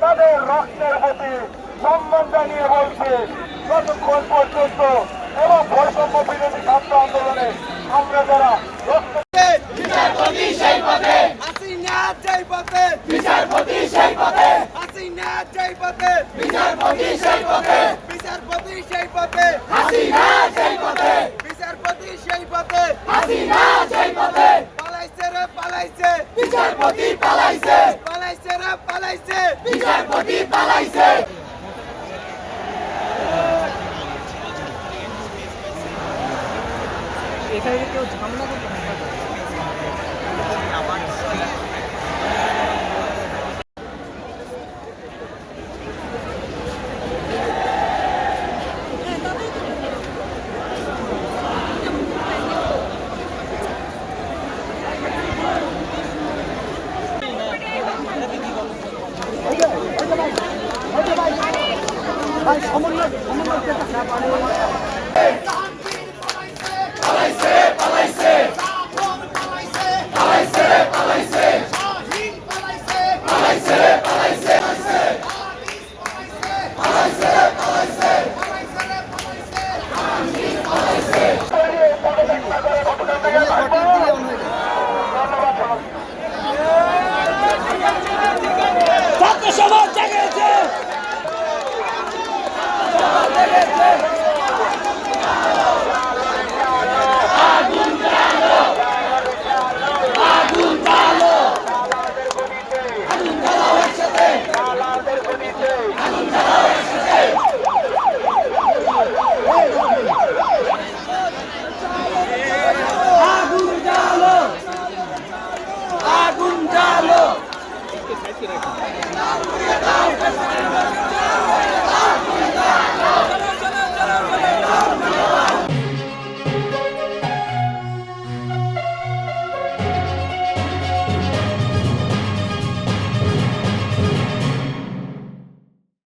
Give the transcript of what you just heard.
তাদের রক্তের প্রতি সম্মান জানিয়ে বলছে যতক্ষণ পর্যন্ত এবং বৈষম্য বিরোধী ছাত্র আন্দোলনে আমরা যারা বিচারপতি সেই পথে। হাসিনা জয় পথে। বিচারপতি সেই পথে। হাসিনা জয় পথে। বিচারপতি সেই পথে। বিচারপতি সেই পথে। সেই পথে। বিচারপতি সেই পথে। হাসিনা সেই পথে। পালাইছে রে পালাইছে। বিচারপতি পালাইছে। পালাইছে। বিচারপতি পালাইছে। বিচারপতি পালাইছে পালাইছে পালাইছে পালাইছে পালাইছে পালাইছে পালাইছে ছাত্র সমাজ জেগেছে জ্বালো